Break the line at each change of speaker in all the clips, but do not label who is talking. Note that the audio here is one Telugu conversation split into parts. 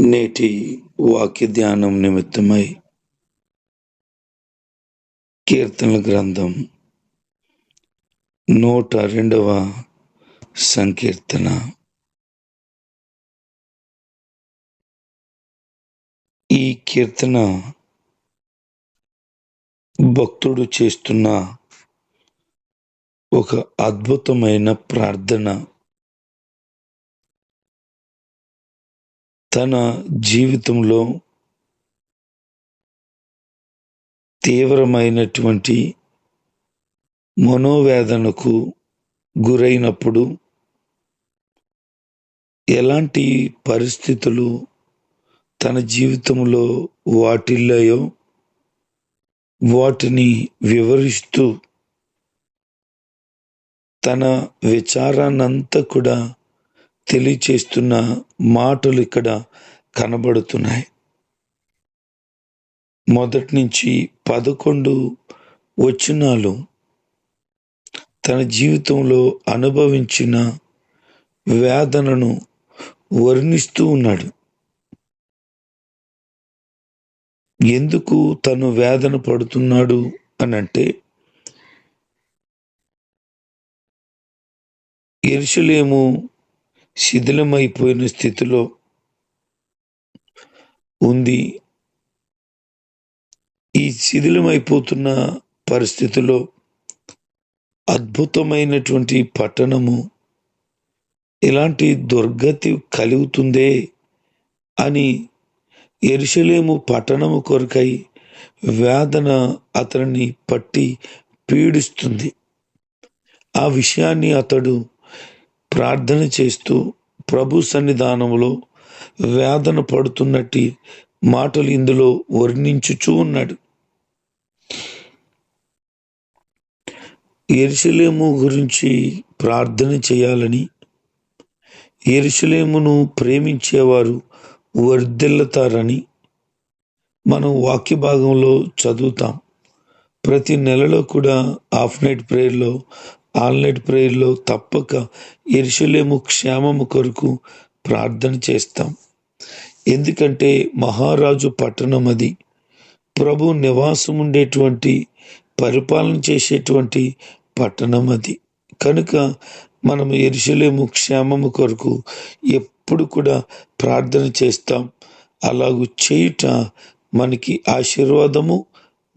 నేటి వాక్య ధ్యానం నిమిత్తమై కీర్తనల గ్రంథం నూట రెండవ సంకీర్తన. ఈ కీర్తన భక్తుడు చేస్తున్న ఒక అద్భుతమైన ప్రార్థన. తన జీవితంలో తీవ్రమైనటువంటి మనోవేదనకు గురైనప్పుడు ఎలాంటి పరిస్థితులు తన జీవితంలో వాటిల్లాయో వాటిని వివరిస్తూ తన విచారాన్నంతా కూడా తెలియచేస్తున్న మాటలు ఇక్కడ కనబడుతున్నాయి. మొదటి నుంచి పదకొండు వచనాలు తన జీవితంలో అనుభవించిన వేదనను వర్ణిస్తూ ఉన్నాడు. ఎందుకు తను వేదన పడుతున్నాడు అని అంటే ఎరుసలేము శిథిలమైపోయిన స్థితిలో ఉంది. ఈ శిథిలమైపోతున్న పరిస్థితిలో అద్భుతమైనటువంటి పట్టణము ఇలాంటి దుర్గతి కలుగుతుందే అని ఎరుసలేము పట్టణము కొరకై వేదన అతనిని పట్టి పీడిస్తుంది. ఆ విషయాన్ని అతడు ప్రార్థన చేస్తూ ప్రభు సన్నిధానంలో వేదన పడుతున్నట్టి మాటలు ఇందులో వర్ణించుచూ ఉన్నాడు. ఎరుసలేము గురించి ప్రార్థన చేయాలని ఎరుసలేమును ప్రేమించేవారు వర్ధిల్లుతారని మనం వాక్య భాగంలో చదువుతాం. ప్రతి నెలలో కూడా హాఫ్ నైట్ ప్రేయర్లో ఆల్నైట్ ప్రేయర్లో తప్పక ఎరుసలేము క్షేమము కొరకు ప్రార్థన చేస్తాం. ఎందుకంటే మహారాజు పట్టణం అది. ప్రభు నివాసం ఉండేటువంటి పరిపాలన చేసేటువంటి పట్టణం అది. కనుక మనం ఎరుసలేము క్షేమము కొరకు ఎప్పుడు కూడా ప్రార్థన చేస్తాం. అలాగూ చేయుట మనకి ఆశీర్వాదము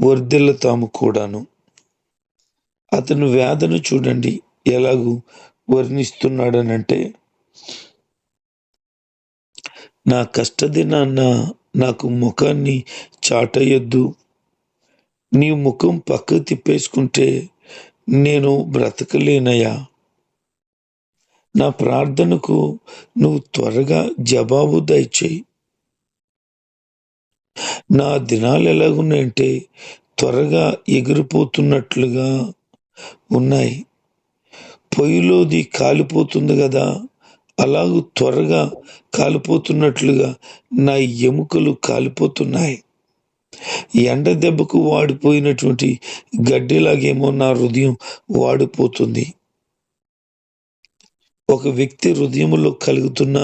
వర్ధిల్లుతాము కూడాను. అతను వేదన చూడండి. ఎలాగూ వర్ణిస్తున్నాడనంటే నా కష్టదినాన్న నాకు ముఖాన్ని చాటయ్యొద్దు. నీ ముఖం పక్కకు తిప్పేసుకుంటే నేను బ్రతకలేనయ్యా. నా ప్రార్థనకు నువ్వు త్వరగా జవాబు దయచేయి. నా దినాలు ఎలాగున్నాయంటే త్వరగా ఎగిరిపోతున్నట్లుగా ఉన్నాయి. పొయ్యిలోది కాలిపోతుంది కదా అలాగూ త్వరగా కాలిపోతున్నట్లుగా నా ఎముకలు కాలిపోతున్నాయి. ఎండ దెబ్బకు వాడిపోయినటువంటి గడ్డిలాగేమో నా హృదయం వాడిపోతుంది. ఒక వ్యక్తి హృదయంలో కలుగుతున్న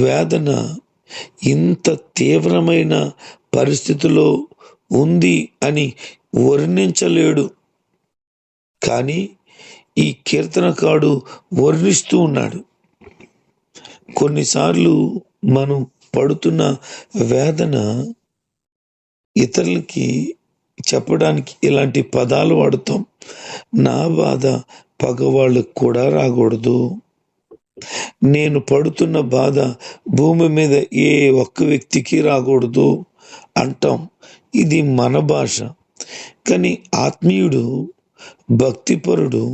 వేదన ఇంత తీవ్రమైన పరిస్థితిలో ఉంది అని వర్ణించలేడు. కానీ ఈ కీర్తనకాడు వర్ణిస్తూ ఉన్నాడు. కొన్నిసార్లు మనం పడుతున్న వేదన ఇతరులకి చెప్పడానికి ఇలాంటి పదాలు వాడుతాం. నా బాధ పగవాళ్ళకు కూడా రాకూడదు. నేను పడుతున్న బాధ భూమి మీద ఏ ఒక్క వ్యక్తికి రాకూడదు అంటాం. ఇది మన భాష. కానీ ఆత్మీయుడు భక్తిపరుడు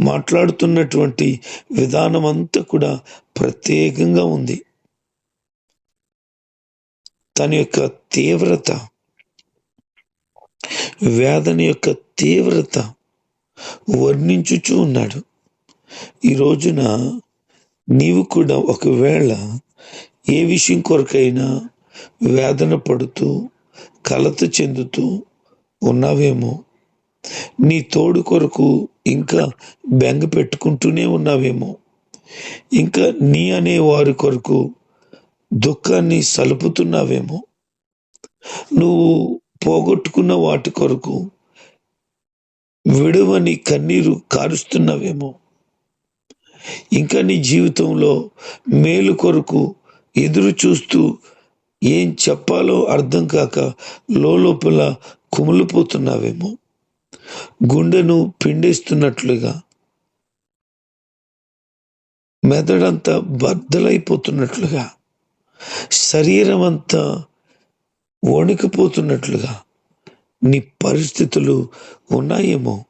మాట్లాడుతున్నటువంటి విధానం అంతా కూడా ప్రత్యేకంగా ఉంది. తన యొక్క తీవ్రత వేదన యొక్క తీవ్రత వర్ణించుచూ ఉన్నాడు. ఈ రోజున నీవు కూడా ఒకవేళ ఏ విషయం కొరకైనా వేదన పడుతూ కలత చెందుతూ ఉన్నావేమో నీ తోడు కొరకు ఇంకా బెంగ పెట్టుకుంటూనే ఉన్నావేమో. ఇంకా నీ అనే వారి కొరకు దుఃఖాన్ని సలుపుతున్నావేమో. నువ్వు పోగొట్టుకున్న వాటి కొరకు విడువని కన్నీరు కారుస్తున్నావేమో. ఇంకా నీ జీవితంలో మేలు కొరకు ఎదురు చూస్తూ ఏం చెప్పాలో అర్థం కాక లోపల కుమిలిపోతున్నావేమో. గుండెను పిండేస్తున్నట్లుగా మెదడంతా బద్దలైపోతున్నట్లుగా శరీరం అంతా వణికిపోతున్నట్లుగా నీ పరిస్థితులు ఉన్నాయేమో.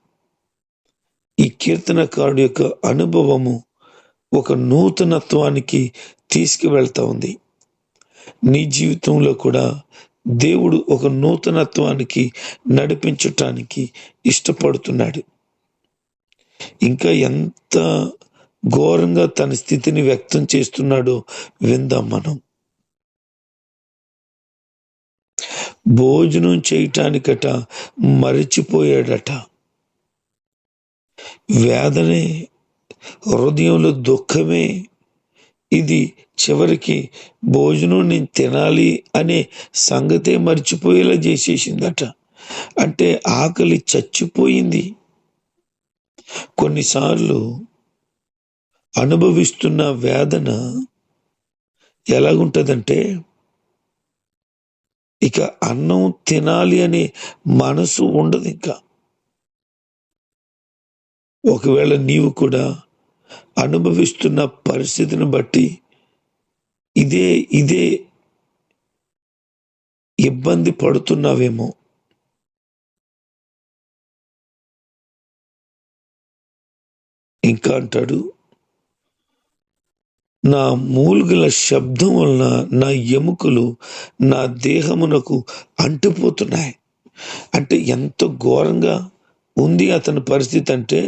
ఈ కీర్తనకారుడు యొక్క అనుభవము ఒక నూతనత్వానికి తీసుకువెళ్తా ఉంది. నీ జీవితంలో కూడా దేవుడు ఒక నూతనత్వానికి నడిపించటానికి ఇష్టపడుతున్నాడు. ఇంకా ఎంత ఘోరంగా తన స్థితిని వ్యక్తం చేస్తున్నాడో విందాం మనం. భోజనం చేయటానికట మరిచిపోయాడట. వేదనే హృదయంలో దుఃఖమే ఇది చివరికి భోజనం నేను తినాలి అనే సంగతే మర్చిపోయేలా చేసేసిందట. అంటే ఆకలి చచ్చిపోయింది. కొన్నిసార్లు అనుభవిస్తున్న వేదన ఎలాగుంటుందంటే ఇక అన్నం తినాలి అనే మనసు ఉండదు ఇంకా. ఒకవేళ నీవు కూడా అనుభవిస్తున్న పరిస్థితిని బట్టి ఇదే ఇదే ఇబ్బంది పడుతున్నావేమో. ఇంకా అంటాడు నా మూలుగుల శబ్దం వలన నా ఎముకలు నా దేహమునకు అంటిపోతున్నాయి. అంటే ఎంత ఘోరంగా ఉంది అతని పరిస్థితి అంటే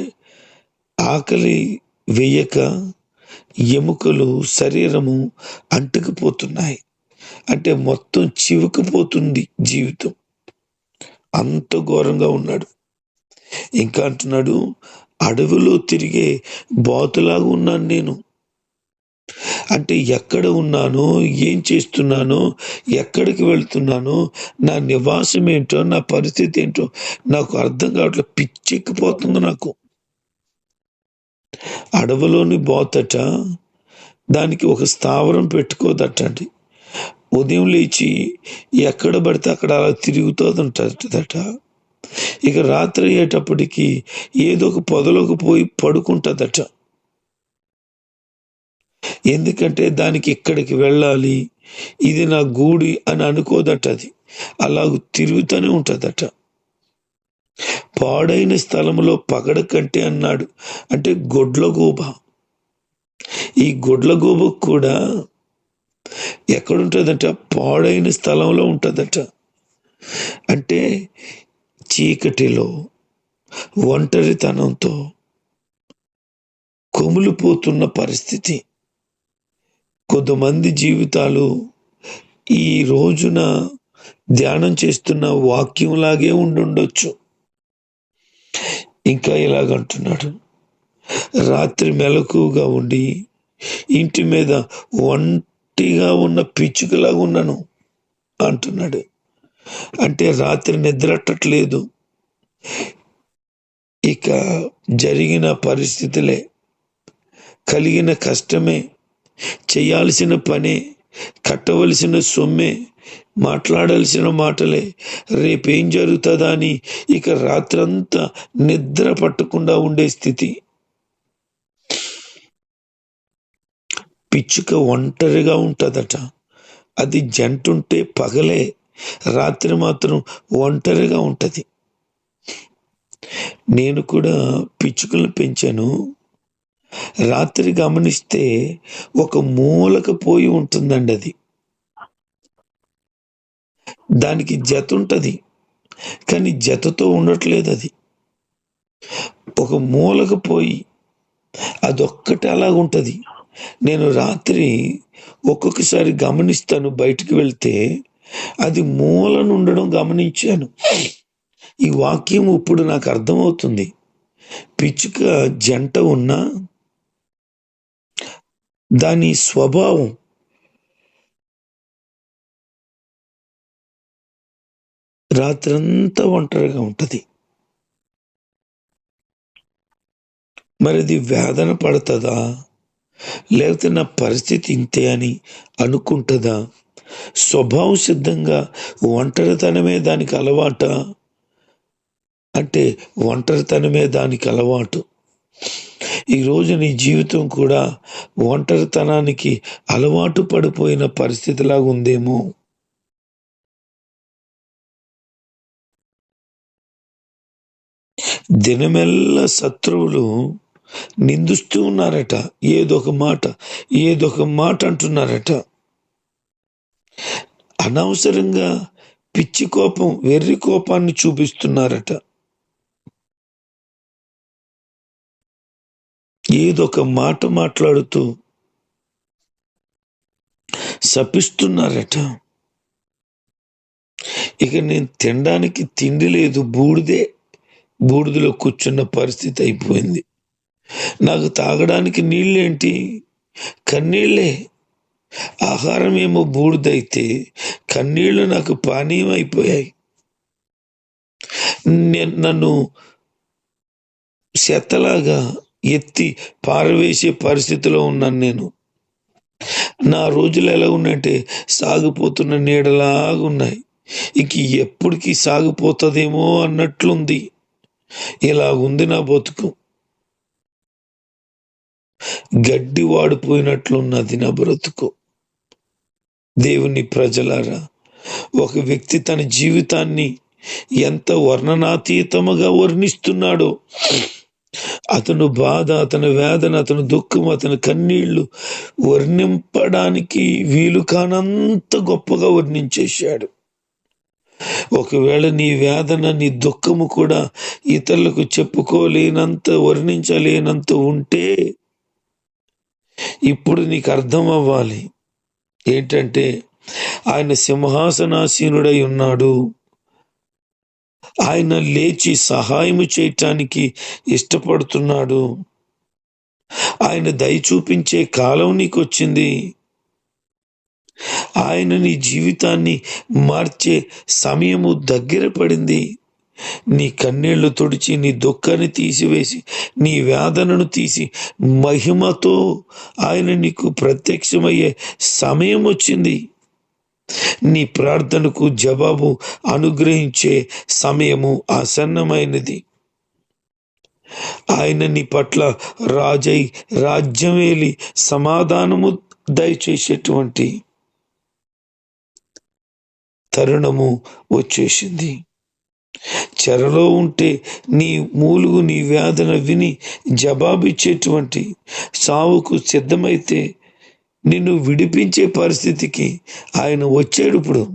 ఆకలి వేయక ఎముకలు శరీరము అంటుకుపోతున్నాయి. అంటే మొత్తం చివుకుపోతుంది జీవితం. అంత ఘోరంగా ఉన్నాడు. ఇంకా అంటున్నాడు అడవిలో తిరిగే బాతులాగా ఉన్నాను నేను. అంటే ఎక్కడ ఉన్నానో ఏం చేస్తున్నానో ఎక్కడికి వెళ్తున్నానో నా నివాసం ఏంటో నా పరిస్థితి ఏంటో నాకు అర్థం కావట్లేదు. పిచ్చెక్కిపోతుంది నాకు. అడవిలోని బోతట దానికి ఒక స్థావరం పెట్టుకోదటండి. ఉదయం లేచి ఎక్కడ పడితే అక్కడ అలా తిరుగుతుందంటదట. ఇక రాత్రి అయ్యేటప్పటికి ఏదో ఒక పొదలోకి పోయి పడుకుంటుందట. ఎందుకంటే దానికి ఇక్కడికి వెళ్ళాలి ఇది నా గూడి అని అనుకోదట అది అలా తిరుగుతూనే ఉంటుందట. పాడైన స్థలంలో పగడ కంటే అన్నాడు. అంటే గొడ్లగూబ ఈ గొడ్లగూబ కూడా ఎక్కడుంటుందట? పాడైన స్థలంలో ఉంటుందట. అంటే చీకటిలో ఒంటరితనంతో కొములిపోతున్న పరిస్థితి. కొంతమంది జీవితాలు ఈ రోజున ధ్యానం చేస్తున్న వాక్యంలాగే ఉండుండొచ్చు. ఇంకా ఇలాగంటున్నాడు. రాత్రి మెలకుగా ఉండి ఇంటి మీద ఒంటిగా ఉన్న పిచ్చుకలాగా ఉన్నాను అంటున్నాడు. అంటే రాత్రి నిద్రట్టట్లేదు. ఇక జరిగిన పరిస్థితులే కలిగిన కష్టమే చేయాల్సిన పనే కట్టవలసిన సొమ్మే మాట్లాడాల్సిన మాటలే. రేపేం జరుగుతుందా అని ఇక రాత్రంతా నిద్ర పట్టకుండా ఉండే స్థితి. పిచ్చుక ఒంటరిగా ఉంటుందట. అది జంటుంటే పగలే. రాత్రి మాత్రం ఒంటరిగా ఉంటుంది. నేను కూడా పిచ్చుకలను పెంచాను. రాత్రి గమనిస్తే ఒక మూలకు పోయి ఉంటుందండి అది. దానికి జత ఉంటుంది కానీ జతతో ఉండట్లేదు అది. ఒక మూలకు పోయి అదొక్కటి అలాగుంటుంది నేను రాత్రి ఒక్కొక్కసారి గమనిస్తాను బయటికి వెళ్తే అది మూలను ఉండడం గమనించాను. ఈ వాక్యం ఇప్పుడు నాకు అర్థమవుతుంది. పిచ్చుక జంట ఉన్నా దాని స్వభావం రాత్రంతా ఒంటరిగా ఉంటుంది. మరి అది వేదన పడుతుందా? లేకపోతే నా పరిస్థితి ఇంతే అని అనుకుంటుందా? స్వభావం సిద్ధంగా ఒంటరితనమే దానికి అలవాట? అంటే ఒంటరితనమే దానికి అలవాటు. ఈరోజు నీ జీవితం కూడా ఒంటరితనానికి అలవాటు పడిపోయిన పరిస్థితిలాగా ఉందేమో. దినమెల్లా శత్రువులు నిందిస్తూ ఉన్నారట. ఏదొక మాట ఏదొక మాట అంటున్నారట. అనవసరంగా పిచ్చి కోపం వెర్రి కోపాన్ని చూపిస్తున్నారట. ఏదొక మాట మాట్లాడుతూ శపిస్తున్నారట ఇక నేను తినడానికి తిండి లేదు బూడిదే బూడిదలో కూర్చున్న పరిస్థితి అయిపోయింది. నాకు తాగడానికి నీళ్ళేంటి? కన్నీళ్ళే. ఆహారం ఏమో బూడిదైతే కన్నీళ్ళు నాకు పానీయం అయిపోయాయి నన్ను చెత్తలాగా ఎత్తి పారవేసే పరిస్థితిలో ఉన్నాను నేను. నా రోజులు ఎలా ఉన్నాయంటే సాగిపోతున్న నీడలాగా ఉన్నాయి. ఇంక ఎప్పటికి సాగిపోతుందేమో అన్నట్లుంది. ఇలా ఉంది నా బతుకు. గడ్డి వాడిపోయినట్లున్నది నా బ్రతుకు. దేవుని ప్రజలారా ఒక వ్యక్తి తన జీవితాన్ని ఎంత వర్ణనాతీతముగా వర్ణిస్తున్నాడో అతను బాధ అతని వేదన అతని దుఃఖం అతని కన్నీళ్ళు వర్ణింపడానికి వీలు కానంత గొప్పగా వర్ణించేశాడు. ఒకవేళ నీ వేదన నీ దుఃఖము కూడా ఇతరులకు చెప్పుకోలేనంత వర్ణించలేనంత ఉంటే ఇప్పుడు నీకు అర్థం అవ్వాలి. ఏంటంటే ఆయన సింహాసనాసీనుడై ఉన్నాడు. ఆయన లేచి సహాయము చేయటానికి ఇష్టపడుతున్నాడు. ఆయన దయ చూపించే కాలం నీకు వచ్చింది ఆయన నీ జీవితాన్ని మార్చే సమయము దగ్గర పడింది. నీ కన్నీళ్ళు తుడిచి నీ దుఃఖాన్ని తీసివేసి నీ వేదనను తీసి మహిమతో ఆయన నీకు ప్రత్యక్షమయ్యే సమయం వచ్చింది. నీ ప్రార్థనకు జవాబు అనుగ్రహించే సమయము ఆసన్నమైనది. ఆయన నీ పట్ల రాజై రాజ్యమేలి సమాధానము దయచేసేటువంటి తరుణము వచ్చేసింది. చెరలో ఉంటే నీ మూలుగు నీ వేదన విని జవాబిచ్చేటువంటి సావుకు సిద్ధమైతే నిన్ను విడిపించే పరిస్థితికి ఆయన వచ్చాడు ఇప్పుడు.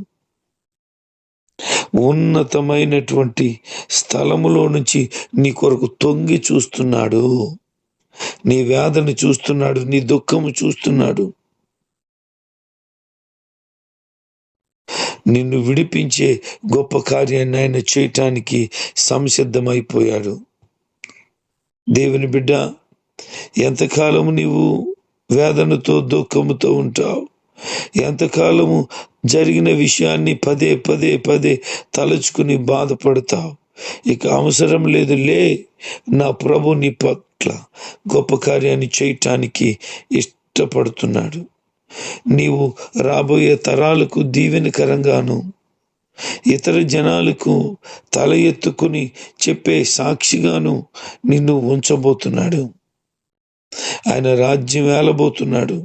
ఉన్నతమైనటువంటి స్థలములో నుంచి నీ కొరకు తొంగి చూస్తున్నాడు. నీ వేదన చూస్తున్నాడు నీ దుఃఖము చూస్తున్నాడు. నిన్ను విడిపించే గొప్ప కార్యాన్ని ఆయన చేయటానికి సంసిద్ధమైపోయాడు. దేవుని బిడ్డ ఎంతకాలము నీవు వేదనతో దుఃఖముతో ఉంటావు. ఎంతకాలము జరిగిన విషయాన్ని పదే పదే పదే తలుచుకుని బాధపడతావు. ఇక అవసరం లేదు లే నా ప్రభు నీ పట్ల గొప్ప కార్యాన్ని చేయటానికి ఇష్టపడుతున్నాడు. నీవు రాబోయే తరాలకు దీవెనకరంగాను ఇతర జనాలకు తల ఎత్తుకుని చెప్పే సాక్షిగాను నిన్ను ఉంచబోతున్నాడు. ఆయన రాజ్యం వేలబోతున్నాడు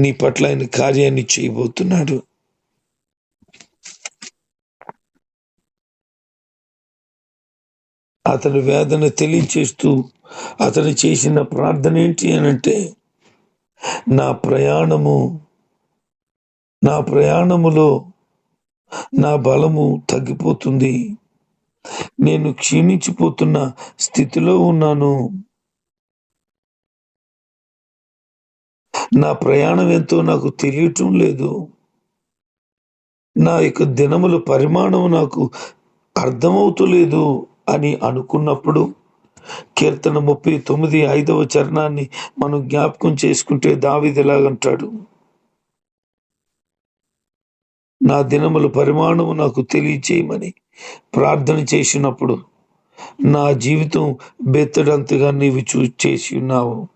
నీ పట్ల ఆయన కార్యాన్ని చేయబోతున్నాడు. అతని వేదన తెలియచేస్తూ అతను చేసిన ప్రార్థన ఏంటి అనంటే నా ప్రయాణము నా ప్రయాణములో నా బలము తగ్గిపోతుంది. నేను క్షీణించిపోతున్న స్థితిలో ఉన్నాను. నా ప్రయాణం ఎంతో నాకు తెలియటం లేదు. నా యొక్క దినముల పరిమాణం నాకు అర్థమవుతలేదు అని అనుకున్నప్పుడు కీర్తన ముప్పై తొమ్మిది ఐదవ చరణాన్ని మనం జ్ఞాపకం చేసుకుంటే దావిదిలాగంటాడు నా దినముల పరిమాణము నాకు తెలియచేయమని ప్రార్థన చేసినప్పుడు నా జీవితం బెత్తడంతగా నీవు చూ చేసి ఉన్నావు.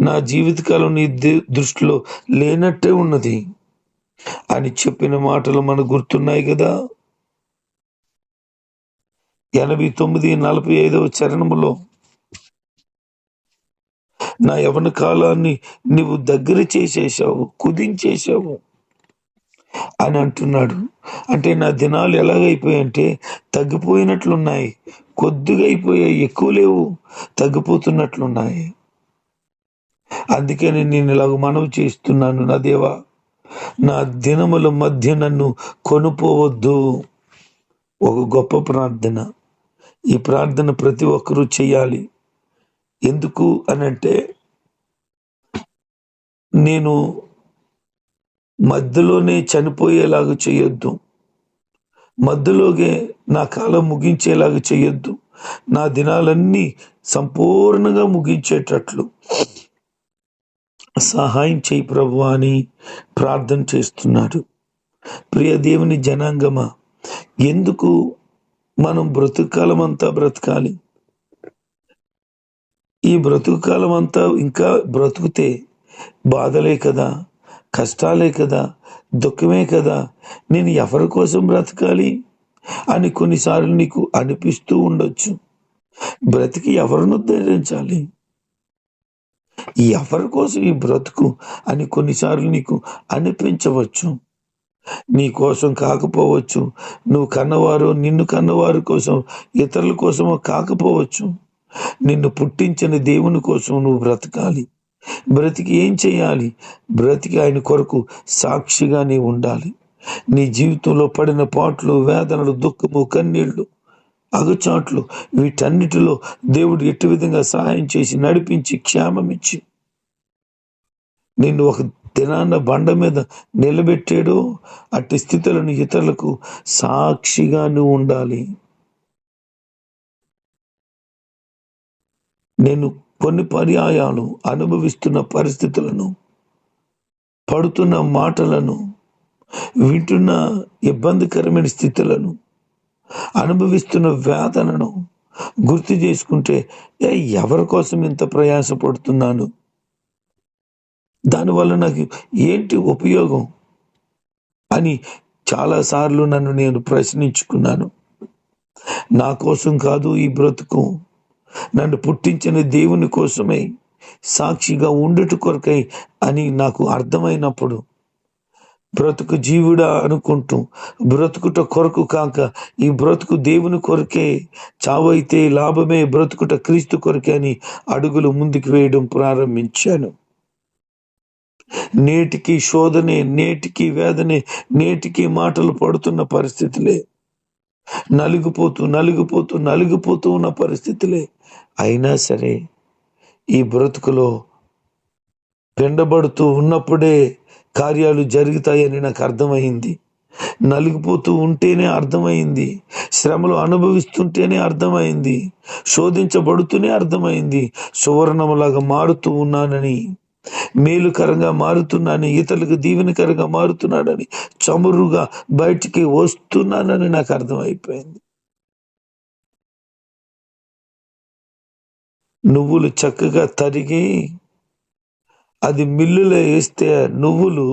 నా జీవితకాలం నీ దృష్టిలో లేనట్టే ఉన్నది అని చెప్పిన మాటలు మనకు గుర్తున్నాయి కదా. ఎనభై తొమ్మిది నలభై ఐదవ చరణములో నా యవన కాలాన్ని నువ్వు దగ్గర చేసేసావు కుదించేశావు. అని అంటున్నాడు. అంటే నా దినాలు ఎలాగైపోయాయంటే తగ్గిపోయినట్లున్నాయి. కొద్దిగా అయిపోయాయి ఎక్కువ లేవు తగ్గిపోతున్నట్లున్నాయి. అందుకని నేను ఇలాగ మనవి చేస్తున్నాను. నా దేవా నా దినముల మధ్య నన్ను కొనుపోవద్దు. ఒక గొప్ప ప్రార్థన. ఈ ప్రార్థన ప్రతి ఒక్కరూ చేయాలి. ఎందుకు అని అంటే నేను మధ్యలోనే చనిపోయేలాగా చేయొద్దు. మధ్యలోగే నా కాలం ముగించేలాగా చేయొద్దు. నా దినాలన్నీ సంపూర్ణంగా ముగించేటట్లు. సహాయం చేయి ప్రభు అని ప్రార్థన చేస్తున్నాడు. ప్రియ దేవుని జనాంగమా ఎందుకు మనం బ్రతుకాలం అంతా బ్రతకాలి? ఈ బ్రతుకు కాలం అంతా ఇంకా బ్రతుకుతే బాధలే కదా? కష్టాలే కదా దుఃఖమే కదా నేను ఎవరి కోసం బ్రతకాలి? అని కొన్నిసార్లు నీకు అనిపిస్తూ ఉండొచ్చు. బ్రతికి ఎవరిని ఉద్ధరించాలి? ఎవరి కోసం ఈ బ్రతుకు అని కొన్నిసార్లు నీకు అనిపించవచ్చు. నీ కోసం కాకపోవచ్చు. నువ్వు కన్నవారు నిన్ను కన్నవారి కోసం ఇతరుల కోసమో కాకపోవచ్చు. నిన్ను పుట్టించిన దేవుని కోసం నువ్వు బ్రతకాలి. బ్రతికి ఏం చేయాలి? బ్రతికి ఆయన కొరకు సాక్షిగానే ఉండాలి. నీ జీవితంలో పడిన పాటలు వేదనలు దుఃఖము కన్నీళ్ళు అగచాట్లు వీటన్నిటిలో దేవుడు ఎట్టి విధంగా సహాయం చేసి నడిపించి క్షేమమిచ్చి నిన్ను ఒక దినాన్న బండ మీద నిలబెట్టాడో అట్టి స్థితులను ఇతరులకు సాక్షిగా నువ్వు ఉండాలి. నేను కొన్ని పర్యాయాలు అనుభవిస్తున్న పరిస్థితులను పడుతున్న మాటలను వింటున్న ఇబ్బందికరమైన స్థితులను అనుభవిస్తున్న వేదనను గుర్తు చేసుకుంటే "ఏ, ఎవరి కోసం ఇంత ప్రయాసపడుతున్నాను? దానివల్ల నాకు ఏంటి ఉపయోగం అని చాలాసార్లు నన్ను నేను ప్రశ్నించుకున్నాను. నా కోసం కాదు ఈ బ్రతుకు. నన్ను పుట్టించిన దేవుని కోసమే సాక్షిగా ఉండుట కొరకై అని నాకు అర్థమైనప్పుడు బ్రతుకు జీవుడా అనుకుంటూ బ్రతుకుట కొరకు కాక ఈ బ్రతుకు దేవుని కొరకే చావైతే లాభమే బ్రతుకుట క్రీస్తు కొరకే అని అడుగులు ముందుకు వేయడం ప్రారంభించాను. నేటికి శోధనే నేటికి వేదనే నేటికి మాటలు పడుతున్న పరిస్థితులే. నలిగిపోతూ నలిగిపోతూ నలిగిపోతూ ఉన్న పరిస్థితులే. అయినా సరే ఈ బ్రతుకులో పెండబడుతూ ఉన్నప్పుడే కార్యాలు జరుగుతాయని నాకు అర్థమైంది. నలిగిపోతూ ఉంటేనే అర్థమైంది. శ్రమలు అనుభవిస్తుంటేనే అర్థమైంది. శోధించబడుతూనే అర్థమైంది. సువర్ణములాగా మారుతూ ఉన్నానని మేలుకరంగా మారుతున్నాను ఇతరులకు దీవెనకరంగా మారుతున్నాడని చమురుగా బయటికి వస్తున్నానని నాకు అర్థమైపోయింది. నువ్వులు చక్కగా తరిగి అది మిల్లులో వేస్తే నువ్వులు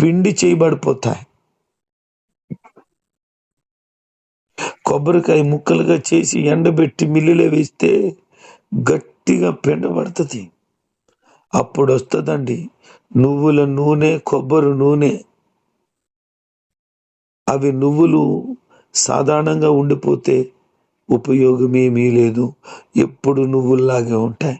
పిండి చేయబడిపోతాయి. కొబ్బరికాయ ముక్కలుగా చేసి ఎండబెట్టి మిల్లులో వేస్తే గట్టిగా పిండబడుతుంది. అప్పుడు వస్తుందండి నువ్వుల నూనె కొబ్బరి నూనె. అవి నువ్వులు సాధారణంగా ఉండిపోతే ఉపయోగమేమీ లేదు. ఎప్పుడు నువ్వుల్లాగే ఉంటాయి.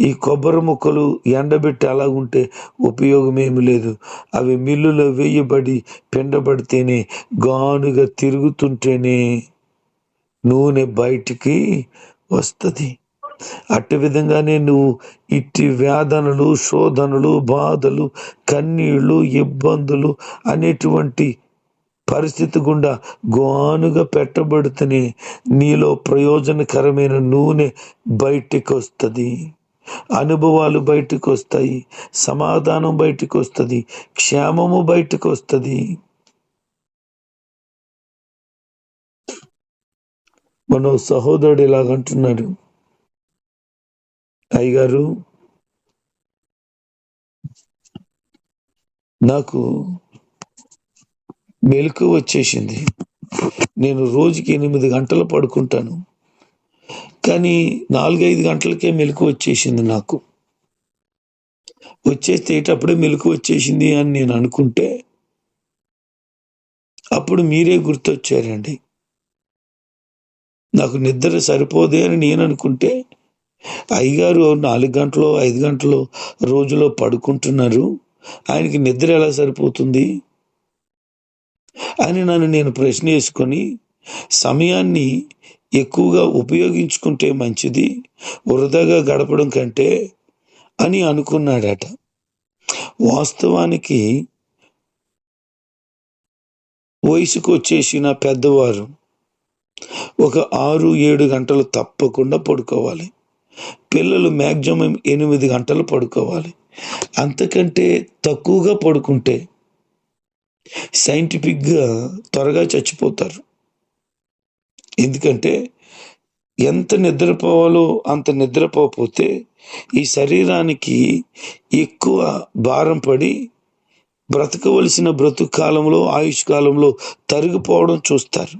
ఈ కొబ్బరి ముక్కలు ఎండబెట్టి అలా ఉంటే ఉపయోగమేమి లేదు. అవి మిల్లులో వేయబడి పిండబడితేనే గానుగా తిరుగుతుంటేనే నూనె బయటికి వస్తుంది. అట్టి విధంగానే నువ్వు ఇట్టి వేదనలు శోధనలు బాధలు కన్నీళ్ళు ఇబ్బందులు అనేటువంటి పరిస్థితి గుండా గోనుగా పెట్టబడితేనే నీలో ప్రయోజనకరమైన నూనె బయటికి వస్తుంది అనుభవాలు బయటకు వస్తాయి సమాధానం బయటకు వస్తుంది క్షేమము బయటకు వస్తుంది మన సహోదరుడు ఇలాగంటున్నాడు అయ్యగారు నాకు మెలకు వచ్చేసింది. నేను రోజుకి ఎనిమిది గంటలు పడుకుంటాను. కానీ నాలుగైదు గంటలకే మెలకు వచ్చేసింది నాకు. వచ్చేసేటప్పుడే మెలకు వచ్చేసింది అని నేను అనుకుంటే అప్పుడు మీరే గుర్తొచ్చారండి. నాకు నిద్ర సరిపోదే అని నేను అనుకుంటే అయ్యగారు నాలుగు గంటలు ఐదు గంటలు రోజులో పడుకుంటున్నారు. ఆయనకి నిద్ర ఎలా సరిపోతుంది? అని నన్ను నేను ప్రశ్న వేసుకొని సమయాన్ని ఎక్కువగా ఉపయోగించుకుంటే మంచిది వృధాగా గడపడం కంటే అని అనుకున్నాడట. వాస్తవానికి వయసుకు వచ్చేసిన పెద్దవారు ఒక ఆరు ఏడు గంటలు తప్పకుండా పడుకోవాలి. పిల్లలు మ్యాక్సిమం ఎనిమిది గంటలు పడుకోవాలి. అంతకంటే తక్కువగా పడుకుంటే సైంటిఫిక్గా త్వరగా చచ్చిపోతారు. ఎందుకంటే ఎంత నిద్రపోవాలో అంత నిద్రపోకపోతే ఈ శరీరానికి ఎక్కువ భారం పడి బ్రతకవలసిన బ్రతుకు కాలంలో ఆయుష్ కాలంలో తరిగిపోవడం చూస్తారు.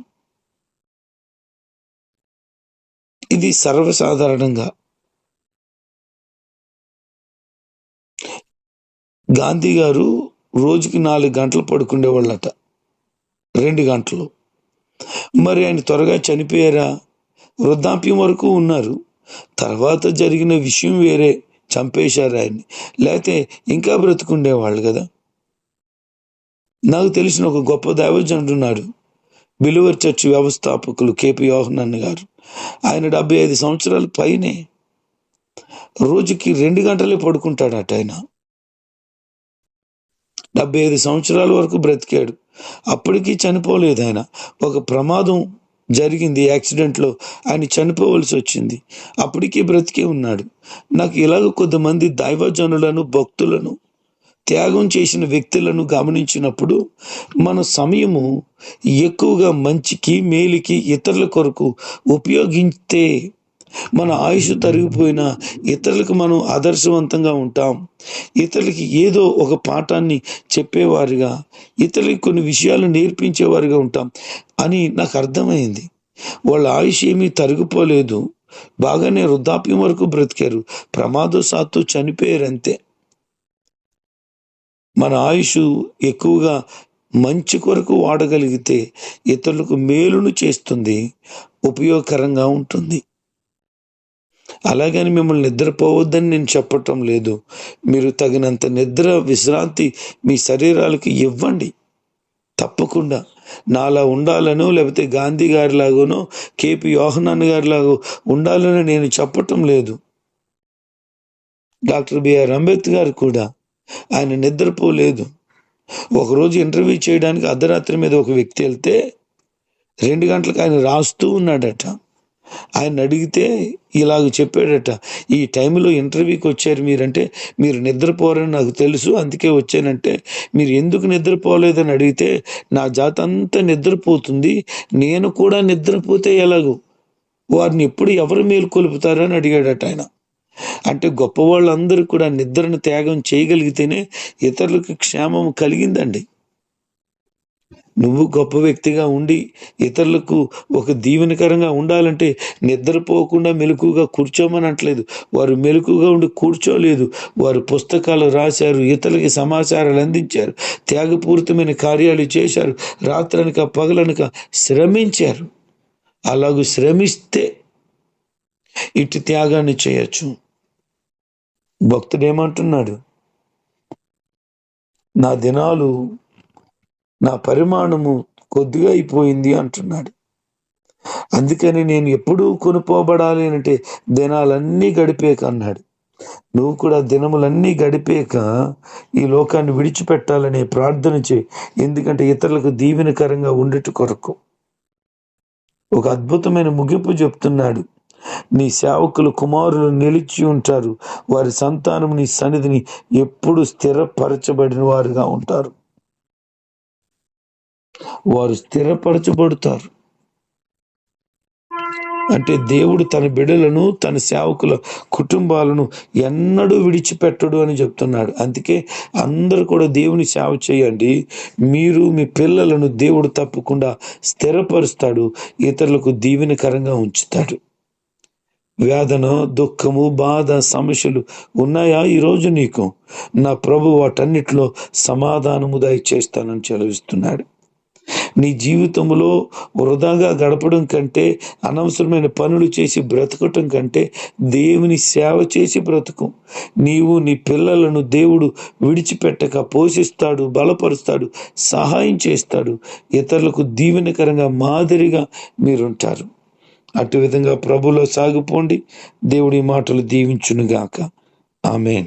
ఇది సర్వసాధారణంగా. గాంధీ గారు రోజుకి నాలుగు గంటలు పడుకునేవాళ్ళట రెండు గంటలు. మరి ఆయన త్వరగా చనిపోయారా? వృద్ధాప్యం వరకు ఉన్నారు. తర్వాత జరిగిన విషయం వేరే. చంపేశారు ఆయన్ని. లేకపోతే ఇంకా బ్రతుకుండేవాళ్ళు కదా. నాకు తెలిసిన ఒక గొప్ప దైవజనుడు ఉన్నాడు. బిలువర్ చర్చ్ వ్యవస్థాపకులు కేపీ యోహనన్న గారు. ఆయన డెబ్బై ఐదు సంవత్సరాల పైనే. రోజుకి రెండు గంటలే పడుకుంటాడట ఆయన. డెబ్బై ఐదు సంవత్సరాల వరకు బ్రతికాడు. అప్పటికీ చనిపోలేదు ఆయన. ఒక ప్రమాదం జరిగింది యాక్సిడెంట్లో. ఆయన చనిపోవలసి వచ్చింది. అప్పటికీ బ్రతికే ఉన్నాడు. నాకు ఇలాగ కొంతమంది దైవజనులను భక్తులను త్యాగం చేసిన వ్యక్తులను గమనించినప్పుడు మన సమయము ఎక్కువగా మంచికి మేలుకి ఇతరుల కొరకు ఉపయోగిస్తే మన ఆయుష్ తరిగిపోయినా ఇతరులకు మనం ఆదర్శవంతంగా ఉంటాం. ఇతరులకి ఏదో ఒక పాఠాన్ని చెప్పేవారిగా ఇతరులకి కొన్ని విషయాలు నేర్పించేవారుగా ఉంటాం అని నాకు అర్థమైంది. వాళ్ళ ఆయుష్ ఏమీ తరిగిపోలేదు. బాగానే వృద్ధాప్యం వరకు బ్రతికారు. ప్రమాదశాత్తు చనిపోయారు అంతే మన ఆయుష్ ఎక్కువగా మంచి కొరకు వాడగలిగితే ఇతరులకు మేలును చేస్తుంది ఉపయోగకరంగా ఉంటుంది. అలాగని మిమ్మల్ని నిద్రపోవద్దని నేను చెప్పటం లేదు. మీరు తగినంత నిద్ర విశ్రాంతి మీ శరీరాలకు ఇవ్వండి. తప్పకుండా. నాలా ఉండాలనో లేకపోతే గాంధీ గారిలాగానో కేపీ యోహనాన్ గారిలాగో ఉండాలని నేను చెప్పటం లేదు. డాక్టర్ బిఆర్ అంబేద్కర్ కూడా ఆయన నిద్రపోలేదు. ఒకరోజు ఇంటర్వ్యూ చేయడానికి అర్ధరాత్రి మీద ఒక వ్యక్తి వెళ్తే రెండు గంటలకు ఆయన రాస్తూ ఉన్నాడట. ఆయన అడిగితే ఇలాగ చెప్పాడట ఈ టైంలో ఇంటర్వ్యూకి వచ్చారు మీరంటే మీరు నిద్రపోరని నాకు తెలుసు అందుకే వచ్చానంటే మీరు ఎందుకు నిద్రపోలేదని అడిగితే నా జాత అంతా నిద్రపోతుంది నేను కూడా నిద్రపోతే ఎలాగో? వారిని ఎప్పుడు ఎవరు మేలుకొలుపుతారని అడిగాడట ఆయన. అంటే గొప్పవాళ్ళందరూ కూడా నిద్రను త్యాగం చేయగలిగితేనే ఇతరులకు క్షేమం కలిగిందండి. నువ్వు గొప్ప వ్యక్తిగా ఉండి ఇతరులకు ఒక దీవెనకరంగా ఉండాలంటే నిద్రపోకుండా మెలకుగా కూర్చోమని అంటలేదు వారు మెలకుగా ఉండి కూర్చోలేదు. వారు పుస్తకాలు రాశారు ఇతరులకి సమాచారాలు అందించారు త్యాగపూరితమైన కార్యాలు చేశారు రాత్రనక పగలనక శ్రమించారు. అలాగూ శ్రమిస్తే ఇటు త్యాగాన్ని చేయొచ్చు. భక్తుడు ఏమంటున్నాడు? నా దినాలు నా పరిమాణము కొద్దిగా అయిపోయింది అంటున్నాడు. అందుకని నేను ఎప్పుడూ కొనుపోబడాలి అంటే దినాలన్నీ గడిపేక అన్నాడు. నువ్వు కూడా దినములన్నీ గడిపేక ఈ లోకాన్ని విడిచిపెట్టాలనే ప్రార్థన చేయి. ఎందుకంటే ఇతరులకు దీవెనకరంగా ఉండేట కొరకు. ఒక అద్భుతమైన ముగింపు చెప్తున్నాడు. నీ సేవకులు కుమారులు నిలిచి ఉంటారు. వారి సంతానం నీ సన్నిధిని ఎప్పుడు స్థిరపరచబడిన వారుగా ఉంటారు. వారు స్థిరపరచబడతారు. అంటే దేవుడు తన బిడలను తన సేవకుల కుటుంబాలను ఎన్నడూ విడిచిపెట్టడు అని చెప్తున్నాడు. అందుకే అందరూ కూడా దేవుని సేవ చేయండి. మీరు మీ పిల్లలను దేవుడు తప్పకుండా స్థిరపరుస్తాడు. ఇతరులకు దీవెనకరంగా ఉంచుతాడు. వేదన దుఃఖము బాధ సమస్యలు ఉన్నాయా ఈరోజు నీకు? నా ప్రభు వాటన్నిటిలో సమాధానము దయచేస్తానని చెలవిస్తున్నాడు నీ జీవితంలో వృధాగా గడపడం కంటే అనవసరమైన పనులు చేసి బ్రతకటం కంటే దేవుని సేవ చేసి బ్రతుకు. నీవు నీ పిల్లలను దేవుడు విడిచిపెట్టక పోషిస్తాడు బలపరుస్తాడు సహాయం చేస్తాడు. ఇతరులకు దీవెనకరంగా మాదిరిగా మీరుంటారు. అటు విధంగా ప్రభులో సాగిపోండి. దేవుడి మాటలు దీవించునుగాక. ఆమెన్.